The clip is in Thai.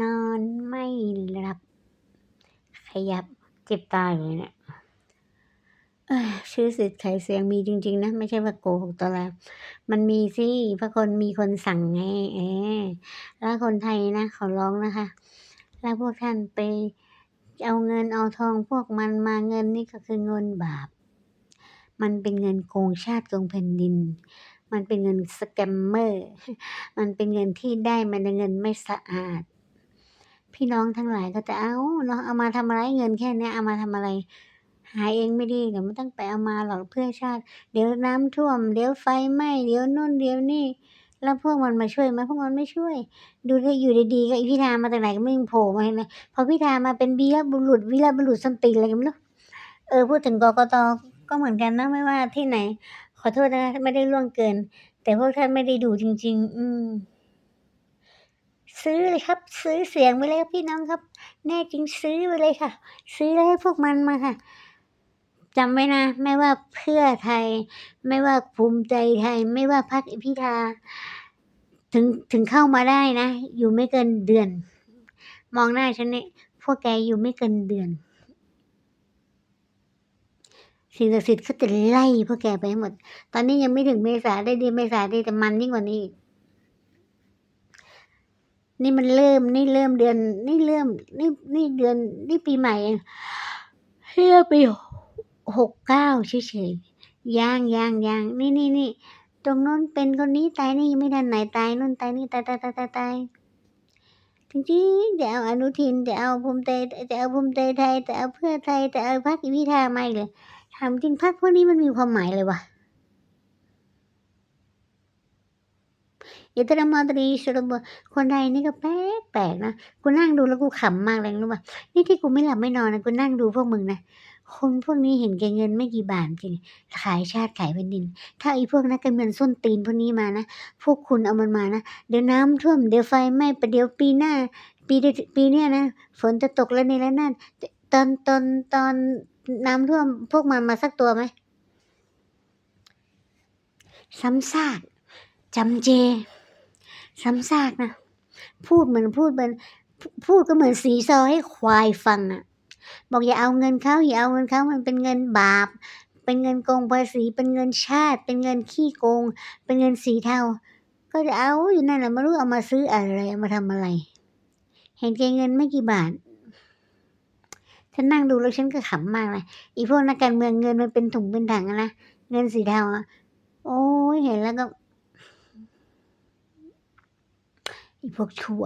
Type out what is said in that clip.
นอนไม่หลับ ขยับเจ็บตาอยู่เนี่ยชื่อสิทธิ์ไขเสียงมีจริง ๆ นะ ไม่ใช่ว่าโกหกตอแลมันมีสิเพราะคนมีคนสั่งไงเออแล้วคนไทยนะเขาร้องนะคะ แล้วพวกท่านไปเอาเงินเอาทองพวกมันมาเงินนี่ก็คือเงินบาป มันเป็นเงินโกงชาติโกงแผ่นดิน มันเป็นเงินสแกมเมอร์ มันเป็นเงินที่ได้มาในเงินไม่สะอาด พี่น้องทั้งหลายก็จะ"อ้าเนาะเอามาทำอะไรเงินแค่นี้เอามาทำอะไร หาเองไม่ดีเดี๋ยวไม่ต้องไปเอามาหรอกเพื่อชาติ เดี๋ยวน้ำท่วม เดี๋ยวไฟไหม้เดี๋ยวนู่นเดี๋ยวนี่"แล้วพวกมันมาช่วยไหมพวกมันไม่ช่วย ดูสิอยู่ดีๆก็อีพิธามาจากไหนก็ไม่โผล่มาเห็นไหมพอพิธามาเป็นวีรบุรุษวีรบุรุษส้นตีนอะไรก็ไม่รู้เออพูดถึงกกต.ก็เหมือนกันนะไม่ว่าที่ไหน ขอโทษนะคะไม่ได้ล่วงเกิน แต่พวกท่านไม่ได้ดูจริง ๆ อืม ซื้อเลยครับ ซื้อเสียงไปเลยพี่น้องครับ แน่จริงซื้อไปเลยค่ะ ซื้อแล้วให้พวกมันมาค่ะจำไว้นะ ไม่ว่าเพื่อไทย ไม่ว่าภูมิใจไทย ไม่ว่าพรรคพิธาถึงถึงเข้ามาได้นะ อยู่ไม่เกินเดือน มองหน้าฉันเนี่ยพวกแกอยู่ไม่เกินเดือน สิ่งศักดิ์สิทธิ์เขาจะไล่พวกแกไปให้หมด ตอนนี้ยังไม่ถึงเมษาได้เดือนเมษาได้แต่มันยิ่งกว่านี้อีก นี่มันเริ่มนี่เริ่มเดือน นี่เริ่มนี่นี่เดือนนี่ปีใหม่เองเฮียปี69เก้าเฉยๆยังยังยังนี่ๆๆตรงโน้นเป็นคนนี้ตายนี่ยังไม่ทันไหนตายนู่นตายนี่ตายๆๆๆๆจริงๆจะเอาอนุทินจะเอาภูมิใจจะเอาภูมิใจไทยจะเอาเพื่อไทยจะเอาพรรคอีพิธาไมาอีกเหรอถามจริงพรรคพวกนี้มันมีความหมายอะไรวะ อิตรมาตรีชรบคนไทยนี่ก็แปลกๆนะกูนั่งดูแล้วกูขำมากเลยรู้เปล่านี่ที่กูไม่หลับไม่นอนนะกูนั่งดูพวกมึงนะคนพวกนี้เห็นแก่เงินไม่กี่บาทจริง ขายชาติขายแผ่นดิน ถ้าไอ้พวกนักการเมืองส้นตีนพวกนี้มานะ พวกคุณเอามันมานะ เดี๋ยวน้ำท่วม เดี๋ยวไฟไหม้ประเดี๋ยวปีหน้า ปีดปีเนี้ยนะ ฝนจะตกระเนระนาดตตอนตอนตอนน้ำท่วม พวกมันมาสักตัวไหมซ้ำซากจำเจ ซ้ำซากนะ พูดเหมือนพูดเหมือนพูดก็เหมือนสีซอให้ควายฟังอะบอกอย่าเอาเงินเขาอย่าเอาเงินเขามันเป็นเงินบาป เป็นเงินโกงภาษีเป็นเงินชาติ เป็นเงินขี้โกง เป็นเงินสีเทา ก็จะเอาอยู่นั่นแหละไม่รู้เอามาซื้ออะไรเอามาทำอะไร เห็นแกเงินไม่กี่บาทฉันนั่งดูแล้วฉันก็ขำมากเลยอีพวกนักการเมืองเงินมันเป็นถุงเป็นถังนะเงินสีเทาอะโอ๊ยเห็นแล้วก็ อีพวกชั่ว